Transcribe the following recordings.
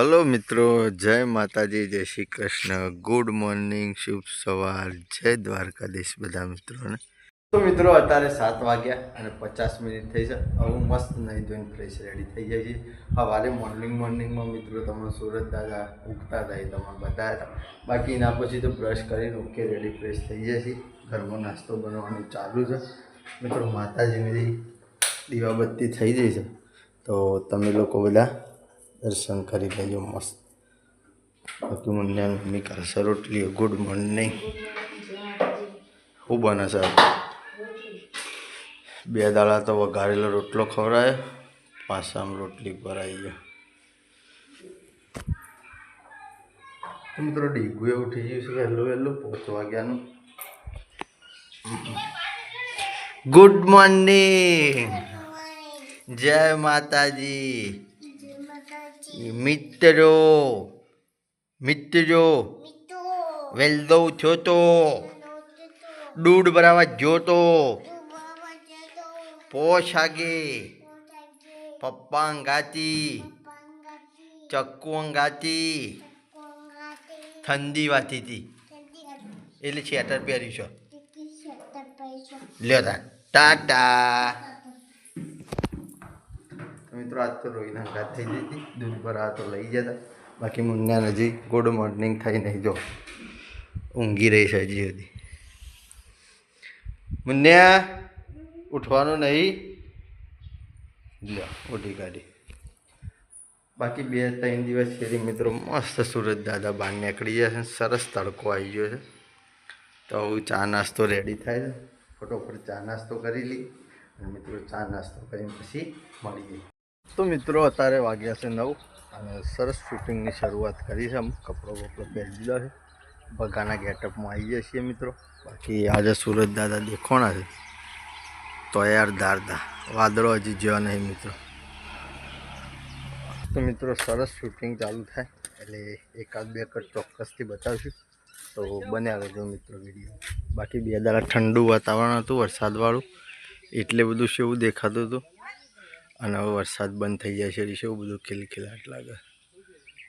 Hello મિત્રો, જય માતાજી, જય શ્રી કૃષ્ણ. ગુડ મોર્નિંગ શુભ સવાર. જય દ્વારકાધીશ બધા મિત્રોને. તો મિત્રો, અત્યારે સાત વાગ્યા અને પચાસ મિનિટ થઈ છે. હવે હું મસ્ત નહીં જોઈને ફ્રેશ રેડી થઈ જાય છે. સવારે મોર્નિંગ મોર્નિંગમાં મિત્રો તમે સુરત દાદા ઉગતા હતા એ તમે બતાવ્યા હતા. બાકી એના પછી તો બ્રશ કરીને ઓકે રેડી ફ્રેશ થઈ જાય છે ઘરમાં નાસ્તો બનાવવાનું ચાલુ છે. મિત્રો, માતાજીની દીવાબત્તી થઈ જાય છે. તો તમે લોકો બધા દર્શન કરી લેજો મસ્ત. બાકી મને મમ્મી રોટલી ગુડ મોર્નિંગ શું બને છે બે દાડા તો વઘારેલો રોટલો ખવડાયો. પાસામાં રોટલી ભરાઈ ગયો મિત્રો ડીગું એવું થઈ ગયું છે વહેલું વહેલું પાંચ વાગ્યાનું? ગુડ મોર્નિંગ જય માતાજી. મિત્રો મિત્રો વેલદો થયો તો દૂડ બરાબર જોતો પોશાગે પપ્પા અંગાતી ચક્કુ અંગાતી ઠંડી વાતી હતી એટલે છેટર પહેર્યું છો લ્યો તા ટાટા. મિત્રો, આજ તો રોહિના ઘાત થઈ જતી દૂધ આ તો લઈ જતા. બાકી મુન્નાને હજી ગુડ મોર્નિંગ થઈ નહીં. જો, ઊંઘી રહી છે હજી સુધી મુન્યા ઉઠવાનું નહીં. લો ઉઠી કાઢી. બાકી બે ત્રણ દિવસ સુધી મિત્રો, મસ્ત સુરત દાદા બહાર નીકળી જશે સરસ તડકો આવી ગયો છે. તો ચા નાસ્તો રેડી થાય છે. ફટોફટ ચા નાસ્તો કરી લઈ. અને મિત્રો, ચા નાસ્તો કરીને પછી મળીએ તો મિત્રો, અત્યારે વાગ્યા છે નવ અને સરસ શૂટિંગની શરૂઆત કરી છે આમ. કપડો બપડો પહેરી દીધો છે. બગાના ગેટઅપમાં આવી જઈએ છીએ મિત્રો. બાકી આજે સુરત દાદા દેખોણા છે. તો યાર ધારદા વાદળો હજી જ્યાં નહીં મિત્રો. તો મિત્રો, સરસ શૂટિંગ ચાલુ થાય. એટલે એકાદ બે કટ ચોક્કસથી બતાવશું. તો બન્યા રહેજો મિત્રો વીડિયો. બાકી બે દાડા ઠંડુ વાતાવરણ હતું, વરસાદવાળું. એટલે બધું શું દેખાતું હતું. અને હવે વરસાદ બંધ થઈ જાય છે એટલે શું બધું ખિલખિલાટ લાગે.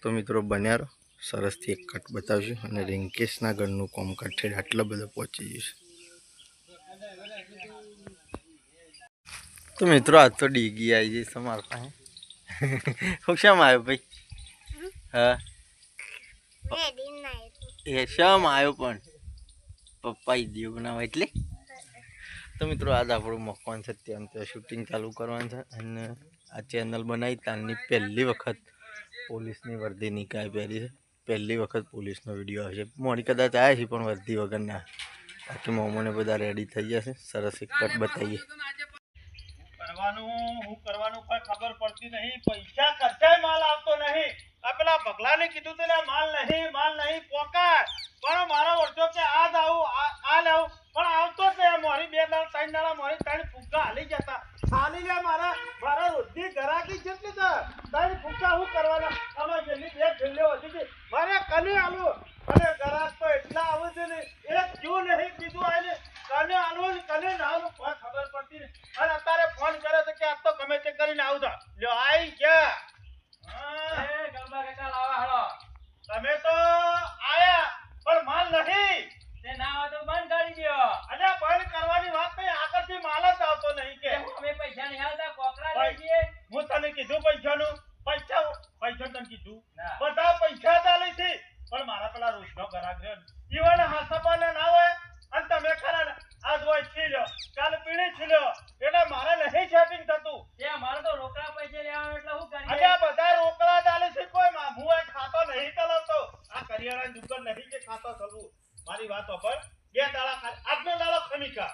તો મિત્રો બન્યા રહો. સરસથી એક કટ બતાવશું અને રિંકેશના ઘરનું કોમ કઠેડ આટલો બધો પહોંચી જશે તો મિત્રો આ તો ડીગી આવી જઈશ તમારા પાસે. હું શામ આવ્યો ભાઈ? હા? એ શામ આવ્યો પણ? પપ્પા ઈદીઓ બનાવવા એટલે? તો મિત્રો આજ આપણું મકવાન ત્યાં શૂટિંગ ચાલુ કરવાનું છે અને આ ચેનલ બનાવી ત્યાંની પહેલી વખત પોલીસની વર્દી નિકાય પહેરી છે. પહેલી વખત પોલીસનો વીડિયો આવશે મોડી કદાચ આવ્યા છે, પણ વર્દી વગરના. બાકી મોમોને બધા રેડી થઈ જશે સરસ એક કટ બતાવીએ. કરવાનું, હું કરવાનું કોઈ ખબર પડતી નહીં. પૈસા ખર્ચાય માલ આવતો નહીં. આ પેલા ભગલાને કીધું તું માલ નહીં માલ નહીં પોકાર પણ મારા વર્ષો કે આ જ આવું, આ લેવું પણ આવતો નહીં. મારી બે દાળ ત્રણ દાડા મારી ત્રણ ફૂગા હાલી જતા. હાલી લે મારા મારા રોજની ગરાકી જેટલી છે. ત્રણ ફૂગા હું કરવાના. અમે જેટલી બે છેલ્લે હતી છે મારે કને આલું અને ગરાક તો એટલા આવે છે ને એક જો નહીં કીધું આવીને કને ને કને ના આલું ખબર પડતી ને અને અત્યારે ફોન કરે છે કે, આ તો ગમે તે કરીને આવતા લ્યો, આઈ ગયા હા. તમે તો આયા પણ માલ નહીં અને બંધ કરવાની વાત નહીં આગળથી માલ જ આવતો નહીં કે હું તને કીધું પૈસાનું પૈસા પૈસા તને કીધું ના. બધા પૈસા ચાલે છે પણ મારા પેલા રોજનો ઘરાક છે ઈવન હાસાપાને ના હોય અને તમે ખરા ને આજ હોય છી લ્યો કાલ પીણી છી લ્યો એટલે મારે નહીં સેટિંગ થતું અને આ બધા રોકડા ચાલે છે કોઈ માં હું એ ખાતો નહીં ચલાવતો આ કરિયાણાની દુકાન નહીં કે ખાતો ચલવું મારી વાત પર બે દાડા ખાલી આજનો દાડો ખમીકા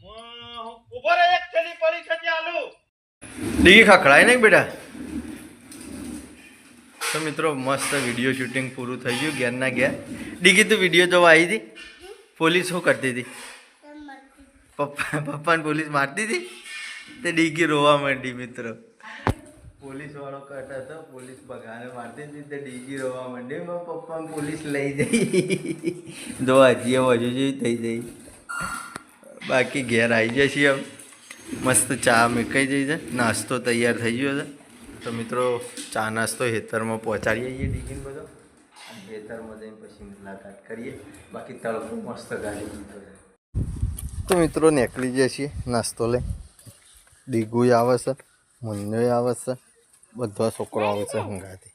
હું ઊભો રહે એક થેલી પડી છે ત્યાં આલુ ડીગી ખખડાય નહીં બેટા. તો મિત્રો, મસ્ત વીડિયો શૂટિંગ પૂરું થઈ ગયું ઘેરના ઘેર. ડીગી તું વીડિયો જોવા આવી હતી? પોલીસ શું કરતી હતી? પપ્પા, પપ્પાને પોલીસ મારતી હતી? તે ડીગી રોવા માંડી મિત્રો. પોલીસ વાળો કટ હતો પોલીસ બગાને મારતી હતી, તે ડીગી રોવા માંડી. મારા પપ્પાને પોલીસ લઈ જઈ જો હજી હજુ જેવી થઈ જઈ બાકી ઘેર આવી જશે હવે મસ્ત ચા મેકાઈ જઈ છે. નાસ્તો તૈયાર થઈ ગયો છે. તો મિત્રો, ચા નાસ્તો હેતરમાં પહોંચાડીએ છીએ ડીકીન બધો. હેતરમાં જઈને પછી મુલાકાત કરીએ. બાકી તડકો મસ્ત ગાડી દીધો તો મિત્રો, નીકળી જઈએ છીએ નાસ્તો લઈ. ડીગુય આવે છે મુન્નોય આવે છે, બધા છોકરો આવે છે હંગાથી.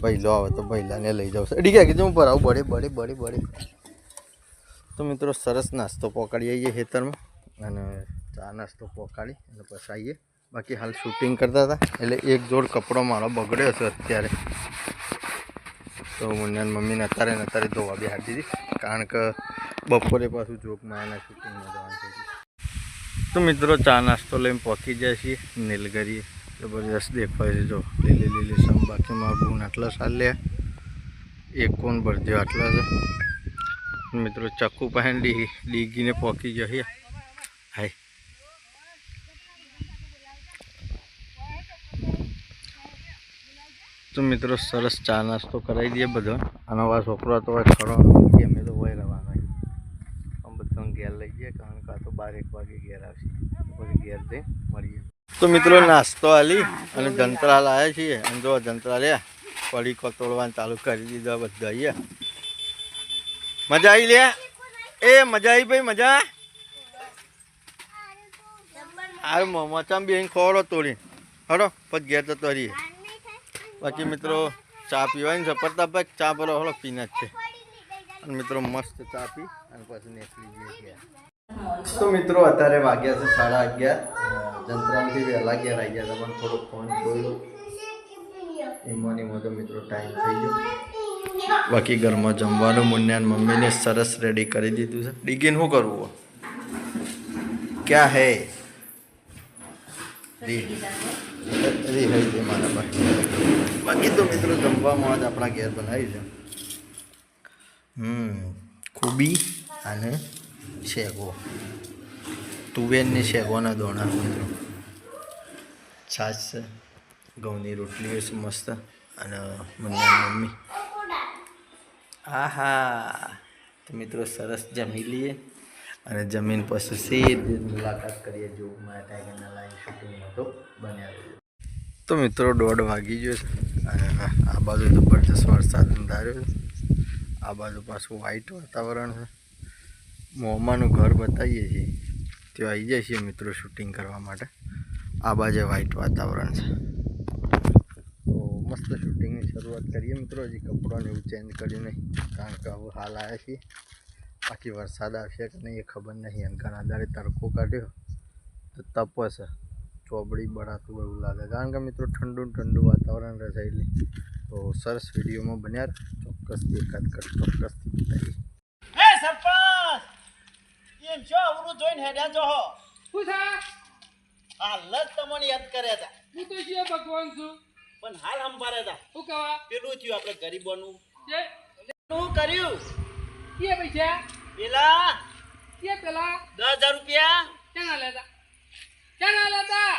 ભૈલો આવે તો ભૈલાને લઈ જાવ છે. ડીગા કીધું હું ભરાવું? બળે બળે બળે બળે. તો મિત્રો, સરસ નાસ્તો પકડી આવીએ ખેતરમાં. અને ચા નાસ્તો પોકાળી અને આવીએ બાકી હાલ શૂટિંગ કરતા હતા. એટલે એક જોડ કપડો મારો બગડ્યો છે અત્યારે. તો મુન્યાન મમ્મીને અત્યારે ને અત્યારે ધોવા બી હારી દીધી. કારણ કે બપોરે પાછું જોક માયાના શૂટિંગમાં જવાનું ગયું તો મિત્રો ચા નાસ્તો લઈને પહોંચી જાય છીએ. નીલગરી જબરદસ્ત દેખાય છે. જો લીલી લીલી સમ બાકીમાં ગુણ આટલા સાલ લે. એક કોણ ભરજો આટલા છે. મિત્રો ચક્કુ પહેન ડીગીને પહોંચી જઈએ તો મિત્રો સરસ ચા નાસ્તો કરાવી દઈએ બધો. અને હવે છોકરો તો હોય ખરો. અમે તો હોય રહેવાના આમ બધા ઘેર લઈ જઈએ, કારણ કે આ તો બાર એક વાગે ઘેર આવશે. પછી ઘેર જઈ મળીએ. તો મિત્રો નાસ્તો આલી અને જંત્રાલ આવ્યા છીએ. અને જો જંત્રાલ પડીકો તોડવાનું ચાલુ કરી દીધા બધા અહીંયા. મજા આવી લે એ મજા આવી ભાઈ, મજા? આ મચામ બેન ખોડો તોડી હરો પછી ઘેર જતો રહીએ. બાકી મિત્રો ચા પીવાની છે. પ્રતાપભાઈ ચા પેલો હળો પીના જ છે. અને મિત્રો મસ્ત ચા પી અને પછી નીકળી જઈએ ગયા તો મિત્રો અત્યારે વાગ્યા છે સાડા અગિયાર. જંત્રામથી વહેલા ઘેર આવી ગયા હતા પણ થોડો ફોન જોયો. એમાં ને એમાં તો મિત્રો ટાઈમ થઈ ગયો. બાકી ઘરમાં જમવાનું મુન્યાન મમ્મીને સરસ રેડી કરી દીધું છે. ડીગીને શું કરવું ક્યાં હે? રી રી છે મારા પાસે બાકી તો મિત્રો જમવામાં જ આપણા ઘેર બનાવી છે. હમ ખૂબી અને શેગો. તુવેરની શેગોના દોણા, મિત્રો. છાશ છે, ઘઉંની રોટલી છે મસ્ત, અને મમ્મી મમ્મી. આહા, તો મિત્રો સરસ જમી લઈએ. અને જમીન પછી સીધી મુલાકાત કરીએ જોગમાં ટાઈગરના લાઈન શૂટિંગમાં તો બન્યા. તો મિત્રો, દોઢ વાગી ગયો છે. અને આ બાજુ જબરજસ્ત વરસાદ નોંધાયો છે. આ બાજુ પાછું વ્હાઈટ વાતાવરણ છે. મોમાનું ઘર બતાવીએ છીએ. ત્યાં આવી જાય છીએ મિત્રો શૂટિંગ કરવા માટે. આ બાજુ વ્હાઈટ વાતાવરણ છે. તો મસ્ત શૂટિંગની શરૂઆત કરીએ મિત્રો. હજી કપડાને એવું ચેન્જ કર્યું નહીં કારણ કે હવે હાલ આવ્યા છીએ. બાકી વરસાદ આવશે કે નહીં એ ખબર નહીં. અને ઘણા દાડે તડકો કાઢ્યો. તો તપસ ચોબડી બળાતું એવું લાગે. કારણ કે મિત્રો ઠંડુ ઠંડુ વાતાવરણ રહેશે એટલે. તો સરસ વિડીયોમાં બન્યા ચોક્કસ એકાદ ચોક્કસ ચોક્કસથી બતાવીએ એ સરપંચ! એમ છો અવરું જોઈને હેડ્યા જો હો? હું થા? હાલ જ તમને યાદ કર્યા હતા હું તો છીએ ભગવાન છું. પણ હાલ સંભાળે હતા શું કહેવા? પેલું થયું આપણે ગરીબોનું. શું કર્યું? કે પૈસા? પેલા? કે પેલા? દસ હજાર રૂપિયા? ક્યાં લેતા? ક્યાં લેતા?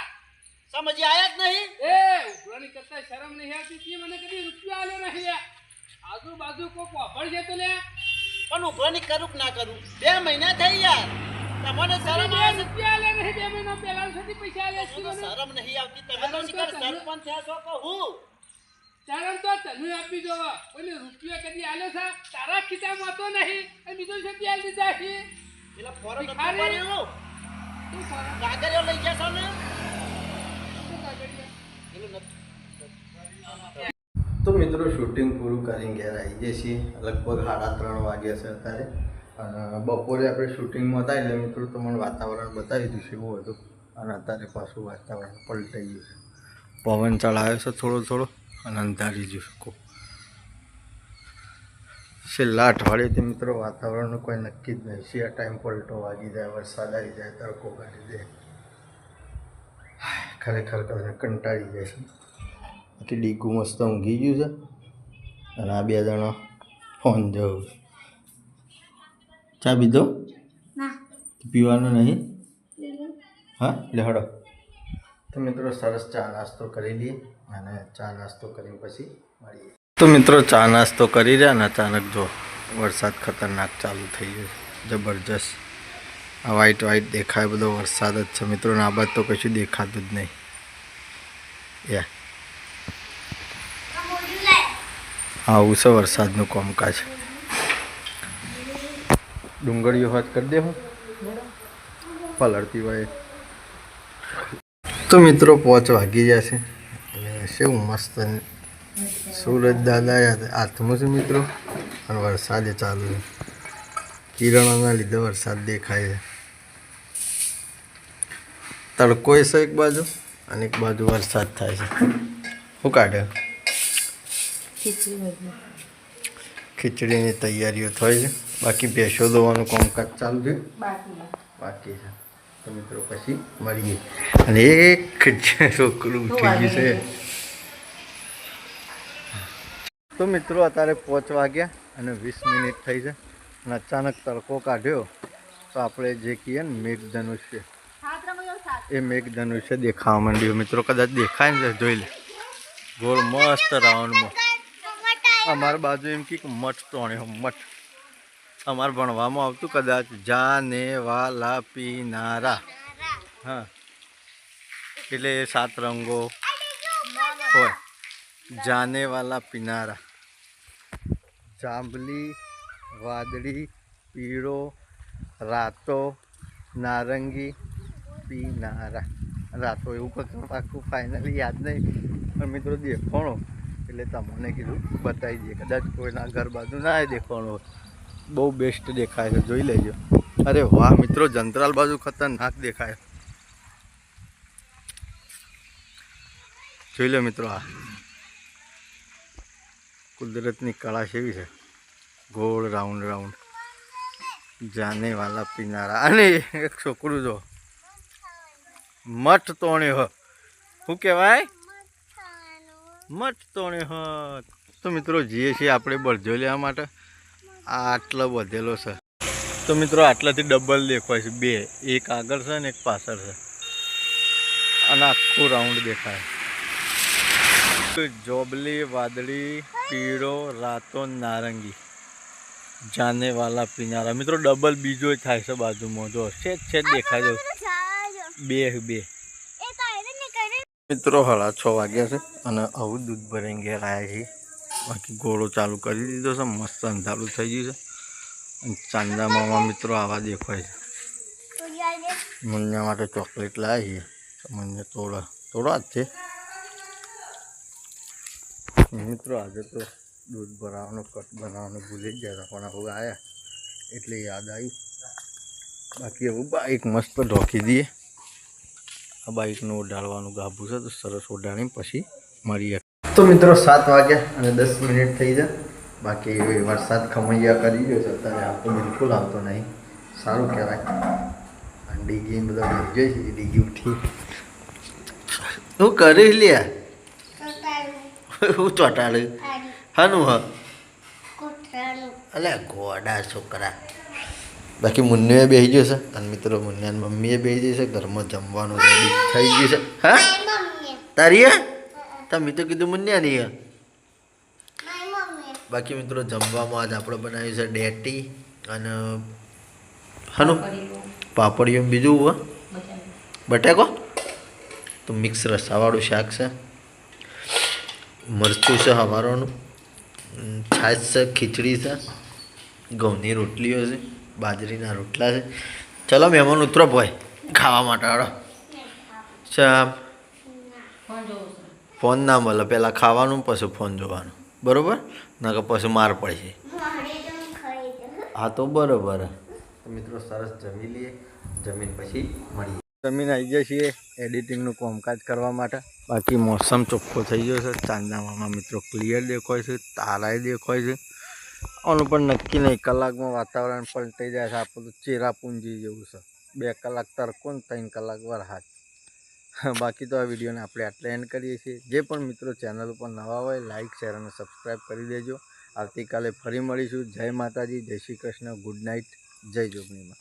સમજી આયા જ નહીં? એ ઉઘરાણી કરતા શરમ નહીં આવતી તે મને કદી રૂપિયા આલ્યો નહીં આજુબાજુ કોક વાપરશે તો લે. પણ ઉઘરાણી કરું કે ના કરું. બે મહિના થઈ યાર તમને શરમ આવે રૂપિયા આલ્યા નહીં બે મહિના પહેલા સુધી પૈસા તો શરમ નહીં આવતી. તમે તો સરપંચ થયા છો કે હું ચારણ તો તને આપી દો. કોઈને રૂપિયા કદી આલે છે? તારા ખિસ્સામાં તો નહીં. અને બીજો છે આલી દીધા છે. ભિખારી. પડ્યું શું ફરક? કાગળિયો લઈ ગયા છો ને? તો મિત્રો શૂટિંગ પૂરું કરીને ઘેર આવી જઈએ છીએ. લગભગ સાડા ત્રણ વાગ્યા છે અત્યારે. અને બપોરે આપણે શૂટિંગમાં હતા એટલે મિત્રો તમને વાતાવરણ બતાવી દઈશું છે એવું હતું. અને અત્યારે પાછું વાતાવરણ પલટાઈ ગયું છે. પવન ચલાવ્યો છે થોડો થોડો. અને અંધારી ગયું શકો. છેલ્લા અઠવાડિયેથી મિત્રો વાતાવરણનું કોઈ નક્કી જ નહીં. છે આ ટાઈમ પલટો વાગી જાય વરસાદ આવી જાય તડકો કાઢી જાય. ખરેખર કંટાળી જાય છે. બાકી ડીગુ મસ્ત ઊંઘી ગયું છે. અને આ બે જણા ફોન જવું ચા પીધો? પીવાનું નહીં? હા લેહડો તો મિત્રો સરસ ચા નાસ્તો કરી લઈએ અને ચા નાસ્તો કરીને પછી મળીએ. તો મિત્રો, ચા નાસ્તો કરી રહ્યા ને અચાનક જો વરસાદ ખતરનાક ચાલુ થઈ ગયો જબરજસ્ત. આ વ્હાઈટ વ્હાઈટ દેખાય, બધો વરસાદ જ છે. મિત્રો, ના બાદ તો કશું દેખાતું જ નહીં. યા આવું છે વરસાદનું કોમકાજ. ડુંગળીઓ હાથ કરી દે હો. પલળતી હોય. તો મિત્રો પહોંચ વાગી જશે શું મસ્ત સુરજ દાદા હાથમાં છે મિત્રો. અને વરસાદે ચાલુ છે. કિરણોના લીધે વરસાદ દેખાય છે. તડકો છે એક બાજુ અને એક બાજુ વરસાદ થાય છે. શું કાઢે? ખીચડીની તૈયારીઓ થઈ છે. બાકી ભેંસો દોવાનું કામકાજ ચાલુ છે? બાકી છે. તો મિત્રો પછી મળીએ. અને એક જ છોકરું થઈ ગયું છે. તો મિત્રો અત્યારે પાંચ વાગ્યા અને વીસ મિનિટ થઈ છે. અને અચાનક તડકો કાઢ્યો તો આપણે જે કહીએ ને મેઘધનુષ્ય એ મેઘધનુષ્ય દેખાવા માંડ્યું. મિત્રો કદાચ દેખાય ને જોઈ લે. ગોળ મસ્ત રાઉન્ડમાં. અમારા બાજુ એમ કે મઠ તોણ્યો મઠ. અમારે ભણવામાં આવતું કદાચ જાને વાલા પીનારા. હા. એટલે એ સાત રંગો હોય. જાને વાલા પીનારા. જાંબલી, વાદળી, પીળો, રાતો, નારંગી, પીનારા. રાતો એવું કંઈક આખું ફાઇનલી યાદ નહીં. પણ મિત્રો દેખાણો. એટલે તમને કીધું, બતાવી દઈએ. કદાચ કોઈના ઘર બાજુ ના દેખાણો હોય. બહુ બેસ્ટ દેખાય છે. જોઈ લેજો. અરે વાહ, મિત્રો, જંતરાલ બાજુ ખતરનાક દેખાય. જોઈ લો મિત્રો આ. કુદરતની કળા કેવી છે. ગોળ રાઉન્ડ રાઉન્ડ જાને વાલા પીનારા. અને એક છોકરું જો. મઠ તોણે હ. શું કહેવાય? મઠ તોણે હ. તો મિત્રો જઈએ છીએ આપણે બળજો લેવા માટે આટલો વધેલો છે. તો મિત્રો આટલાથી ડબલ દેખાય છે. બે એક આગળ છે ને એક પાછળ છે. અને આખું રાઉન્ડ દેખાય. જોબલી વાદળી પીળો રાતો નારંગી જાને વાલા પીનારા. મિત્રો ડબલ બીજો થાય છે બાજુમાં. જો છે છે દેખાય જો બે બે. મિત્રો હળા છ વાગ્યા છે અને આવું દૂધ ભરીને ઘેર આવ્યા છીએ. બાકી ઘોડો ચાલુ કરી દીધો છે, મસ્ત અંધારું થઈ ગયું છે. અને ચાંદા મામા મિત્રો આવા દેખાય છે. મુન્યા માટે ચોકલેટ લાવીએ મને તોડા તોડા જ છે. મિત્રો આજે તો દૂધ ભરાવાનું, કટ બનાવવાનું ભૂલી જ ગયા પણ હવે આવ્યા એટલે યાદ આવ્યું. બાકી એવું બાઈક મસ્ત ઢોકી દઈએ. આ બાઈકનું ઓઢાડવાનું ગાભું છે, તો સરસ ઓઢાડીને પછી મળીએ. તો મિત્રો સાત વાગ્યા અને દસ મિનિટ થઈ જાય બાકી વરસાદ ખમૈયા કરી ગયો છે. અત્યારે આ તો બિલકુલ આવતો નહીં. સારું કહેવાય. ડીગી બધા ગયો છે. ડીગી ઉઠી. હું કરી લ્યા? હું ચોટાડ્યું હાનું હા. અલ્યા ગોડા છોકરા. બાકી મુન્નુએ બેસી ગયો છે. અને મિત્રો મુન્યાની મમ્મીએ બેસી ગઈ છે. ઘરમાં જમવાનું થઈ ગયું છે. હા? તારી તમે તો કીધું મુન્યા નહીં બાકી મિત્રો જમવામાં આજ આપણે બનાવ્યું છે ડેટી અને હાનું પાપડિયું બીજું હો બટેકો તો મિક્સ રસાવાળું શાક છે મરચું છે હવારોનું છાશ છે ખીચડી છે ઘઉંની રોટલીઓ છે બાજરીના રોટલા છે ચલો મહેમાન ઉતરો ભાઈ ખાવા માટે હાડો ચા ફોન ના મળે. પહેલાં ખાવાનું પછી ફોન જોવાનું. બરોબર? કે પછી માર પડશે. હા તો બરાબર. મિત્રો સરસ જમી લઈએ. જમીન પછી મળીએ. જમીન આવી ગયા છીએ એડિટિંગનું કામકાજ કરવા માટે. બાકી મોસમ ચોખ્ખો થઈ ગયો છે. ચાંદામામાં મિત્રો ક્લિયર દેખાય છે તારાય દેખાય છે. આનું પણ નક્કી નહીં. કલાકમાં વાતાવરણ પલટાઈ જાય છે. આપણું ચેરાપુંજી જેવું છે. બે કલાક તરકો ને ત્રણ કલાક વરસાદ. બાકી તો આ વિડીયોને આપણે આટલે એન્ડ કરીએ છીએ. જે પણ મિત્રો ચેનલ ઉપર નવા હોય લાઇક શેર અને સબસ્ક્રાઈબ કરી દેજો. આવતીકાલે ફરી મળીશું. જય માતાજી, જય શ્રી કૃષ્ણ. ગુડ નાઇટ જય જોગણીમાં.